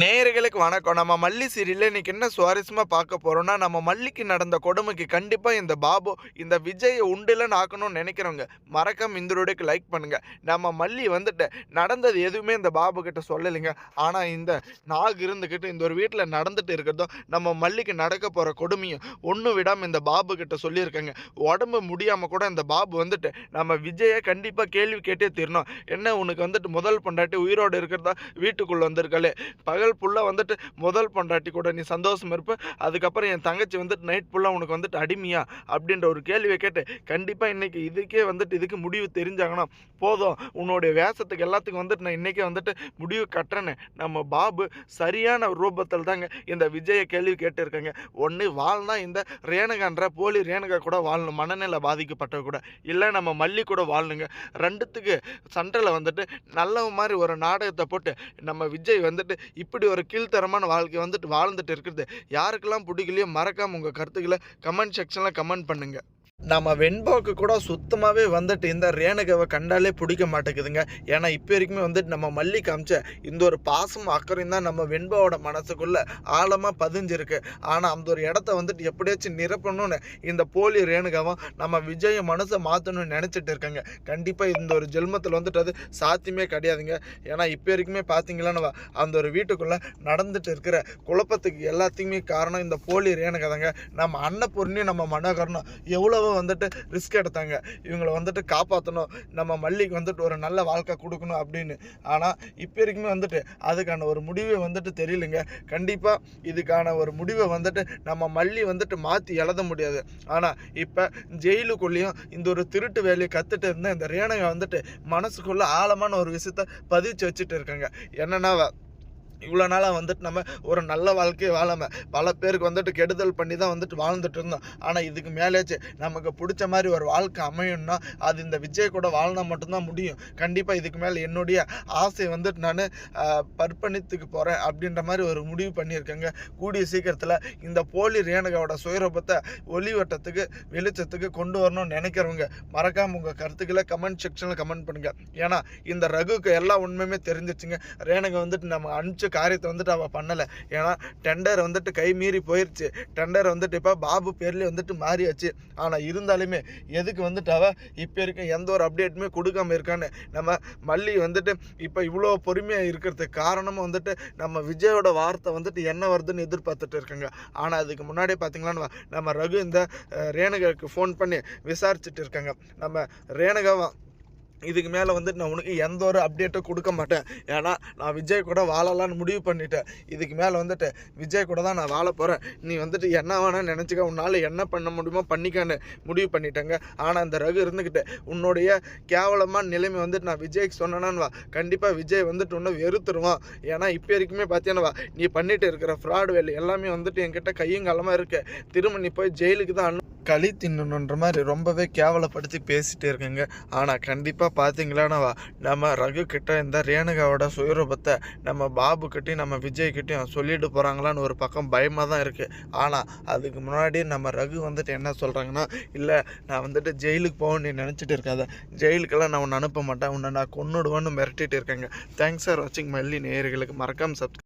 நேயர்களுக்கு வணக்கம். நம்ம மல்லி சீரியலில் இன்றைக்கி என்ன சுவாரஸ்யமாக பார்க்க போகிறோம்னா நம்ம மல்லிக்கு நடந்த கொடுமைக்கு கண்டிப்பாக இந்த பாபு இந்த விஜயை உண்டுலன்னு ஆக்கணும்னு நினைக்கிறவங்க மறக்காம இந்த ரோடுக்கு லைக் பண்ணுங்கள் நம்ம மல்லி வந்துட்டு நடந்தது எதுவுமே இந்த பாபு கிட்ட சொல்லலைங்க. ஆனால் இந்த நாக் இருந்துக்கிட்டு இந்த ஒரு வீட்டில் நடந்துட்டு இருக்கிறதும் நம்ம மல்லிக்கு நடக்க போகிற கொடுமையும் ஒன்றும் விடாமல் இந்த பாபு கிட்ட சொல்லியிருக்காங்க. உடம்பு முடியாமல் கூட இந்த பாபு வந்துட்டு நம்ம விஜயை கண்டிப்பாக கேள்வி கேட்டே தீரணும். என்ன உனக்கு வந்துட்டு முதல் பொண்டாட்டி உயிரோடு இருக்கிறதா? வீட்டுக்குள்ளே வந்திருக்காளே. பகல் ஃபுல்லாக வந்துட்டு முதல் பொண்டாட்டி கூட நீ சந்தோஷம் இருப்ப. அதுக்கப்புறம் என் தங்கச்சி வந்துட்டு நைட் ஃபுல்லாக உனக்கு வந்துட்டு அடிமையா? அப்படின்ற ஒரு கேள்வியை கேட்டு கண்டிப்பாக இன்றைக்கி இதுக்கே வந்துட்டு இதுக்கு முடிவு தெரிஞ்சாங்கன்னா போதும். உன்னுடைய வேஷத்துக்கு எல்லாத்துக்கும் வந்துட்டு நான் இன்றைக்கே வந்துட்டு முடிவு கட்டுறேன்னு நம்ம பாபு சரியான ரூபத்தில் தாங்க இந்த விஜயை கேள்வி கேட்டிருக்காங்க. ஒன்று வாழ்னா இந்த ரேணுகான்ற போலி ரேணுகா கூட வாழணும். மனநிலை பாதிக்கப்பட்டவ கூட. இல்லை நம்ம மல்லி கூட வாழணுங்க. ரெண்டுத்துக்கு சண்டையில் வந்துட்டு நல்ல மாதிரி ஒரு நாடகத்தை போட்டு நம்ம விஜய் வந்துட்டு இப்படி ஒரு கீழ்த்தரமான வாழ்க்கை வந்துட்டு வாழ்ந்துட்டு இருக்கிறது. யாருக்கெல்லாம் பிடிக்கலையோ மறக்காமல் உங்கள் கருத்துக்களை கமெண்ட் செக்ஷனில் கமெண்ட் பண்ணுங்க. நம்ம வெண்பாவுக்கு கூட சுத்தமாகவே வந்துட்டு இந்த ரேணுகாவை கண்டாலே பிடிக்க மாட்டேங்குதுங்க. ஏன்னா இப்போ வரைக்குமே வந்துட்டு நம்ம மல்லி காமிச்ச இந்த ஒரு பாசம் அக்கறையும் தான் நம்ம வெண்பாவோட மனசுக்குள்ளே ஆழமாக பதிஞ்சிருக்கு. ஆனால் அந்த ஒரு இடத்த வந்துட்டு எப்படியாச்சும் நிரப்பணும்னு இந்த போலி ரேணுகாவும் நம்ம விஜய மனசை மாற்றணும்னு நினச்சிட்டு இருக்காங்க. கண்டிப்பாக இந்த ஒரு ஜென்மத்தில் வந்துட்டு அது சாத்தியமே கிடையாதுங்க. ஏன்னா இப்போ வரைக்குமே பார்த்தீங்களான்னு அந்த ஒரு வீட்டுக்குள்ளே நடந்துட்டு இருக்கிற குழப்பத்துக்கு எல்லாத்தையுமே காரணம் இந்த போலி ரேணுகா தாங்க நம்ம அன்னபூர்ணியும் நம்ம மனோகரனும் எவ்வளோ வந்துட்டு ரிஸ்க் எடுத்தாங்க. இவங்களை வந்துட்டு காப்பாற்றணும் நம்ம மல்லிக்கு வந்துட்டு ஒரு நல்ல வாழ்க்கை கொடுக்கணும் அப்படின்னு. ஆனால் இப்போ வரைக்குமே வந்துட்டு அதுக்கான ஒரு முடிவே வந்துட்டு தெரியலைங்க. கண்டிப்பாக இதுக்கான ஒரு முடிவை வந்துட்டு நம்ம மல்லி வந்துட்டு மாற்றி எழுத முடியாது. ஆனால் இப்போ ஜெயிலுக்குள்ளேயும் இந்த ஒரு திருட்டு வேலையை கற்றுட்டு இருந்த இந்த ரேணுகா வந்துட்டு மனசுக்குள்ளே ஆழமான ஒரு விஷயத்த பதிச்சு வச்சுட்டு இருக்காங்க. என்னன்னா இவ்வளோ நாளாக வந்துட்டு நம்ம ஒரு நல்ல வாழ்க்கையை வாழாமல் பல பேருக்கு வந்துட்டு கெடுதல் பண்ணி தான் வந்துட்டு வாழ்ந்துட்டு இருந்தோம். ஆனால் இதுக்கு மேலேச்சு நமக்கு பிடிச்ச மாதிரி ஒரு வாழ்க்கை அமையணும்னா அது இந்த விஜய் கூட வாழ்னா மட்டும்தான் முடியும். கண்டிப்பாக இதுக்கு மேலே என்னுடைய ஆசை வந்துட்டு நான் பற்பணித்துக்கு போகிறேன் அப்படின்ற மாதிரி ஒரு முடிவு பண்ணியிருக்கேங்க. கூடிய சீக்கிரத்தில் இந்த போலி ரேணுகாவோட சுயரூபத்தை ஒளிவட்டத்துக்கு வெளிச்சத்துக்கு கொண்டு வரணும்னு நினைக்கிறவங்க மறக்காமல் உங்கள் கருத்துக்களை கமெண்ட் செக்ஷனில் கமெண்ட் பண்ணுங்கள் ஏன்னா இந்த ரகுக்கு எல்லா உண்மையுமே தெரிஞ்சிச்சுங்க ரேணுகா வந்துட்டு நம்ம அனுப்பிச்ச காரியத்தை வந்துட்டு அவள் பண்ணலை. ஏன்னா டெண்டர் வந்துட்டு கை மீறி போயிடுச்சு டெண்டர் வந்துட்டு இப்போ பாபு பேர்லேயே வந்துட்டு மாறியாச்சு. ஆனால் இருந்தாலுமே எதுக்கு வந்துட்டு அவள் இப்போ இருக்க எந்த ஒரு அப்டேட்டுமே கொடுக்காம இருக்கான்னு நம்ம மல்லி வந்துட்டு இப்போ இவ்வளோ பொறுமையாக இருக்கிறதுக்கு காரணமும் வந்துட்டு நம்ம விஜயோட வார்த்தை வந்துட்டு என்ன வருதுன்னு எதிர்பார்த்துட்டு இருக்காங்க. ஆனால் அதுக்கு முன்னாடியே பார்த்தீங்களான்னு வா, நம்ம ரகு இந்த ரேணுகாவுக்கு ஃபோன் பண்ணி விசாரிச்சுட்டு இருக்காங்க. நம்ம ரேணுகாவை இதுக்கு மேலே வந்துட்டு நான் உனக்கு எந்த ஒரு அப்டேட்டும் கொடுக்க மாட்டேன். ஏன்னா நான் விஜய் கூட வாழலாம்னு முடிவு பண்ணிட்டேன். இதுக்கு மேலே வந்துட்டு விஜய் கூட தான் நான் வாழ போகிறேன் நீ வந்துட்டு என்ன வேணால் நினச்சிக்க உன்னால் என்ன பண்ண முடியுமோ பண்ணிக்கான்னு முடிவு பண்ணிட்டேங்க. ஆனால் அந்த ரகு இருந்துக்கிட்டு உன்னுடைய கேவலமான நிலைமை வந்துட்டு நான் விஜய்க்கு சொன்னேன்னு வா. கண்டிப்பாக விஜய் வந்துட்டு உன்னை வெறுத்துருவான். ஏன்னா இப்போ வரைக்குமே பார்த்தீங்கன்னா வா நீ பண்ணிட்டு இருக்கிற ஃப்ராட் வேலை எல்லாமே வந்துட்டு என்கிட்ட கையும் காலமாக இருக்கு. திரும்ப நீ போய் ஜெயிலுக்கு தான் களி தின்னணுன்ற மாதிரி ரொம்பவே கேவலப்படுத்தி பேசிட்டு இருக்கேங்க. ஆனால் கண்டிப்பாக பார்த்தீங்களானவா நம்ம ரகு கிட்ட இந்த ரேணுகாவோட சுயரூபத்தை நம்ம பாபு கிட்டையும் நம்ம விஜய் கிட்டையும் சொல்லிட்டு போகிறாங்களான்னு ஒரு பக்கம் பயமாக தான் இருக்குது ஆனால் அதுக்கு முன்னாடி நம்ம ரகு வந்துட்டு என்ன சொல்கிறாங்கன்னா இல்லை நான் வந்துட்டு ஜெயிலுக்கு போகணும்னு நினச்சிட்டு இருக்காத. ஜெயிலுக்கெல்லாம் நான் உன்னை அனுப்ப மாட்டேன். உன்னை நான் கொன்னுடுவேன்னு மிரட்டிட்டு இருக்கேங்க. தேங்க்ஸ் ஃபார் வாட்சிங் மல்லி நேயர்களுக்கு மறக்காம சப்ஸ்கிரைப்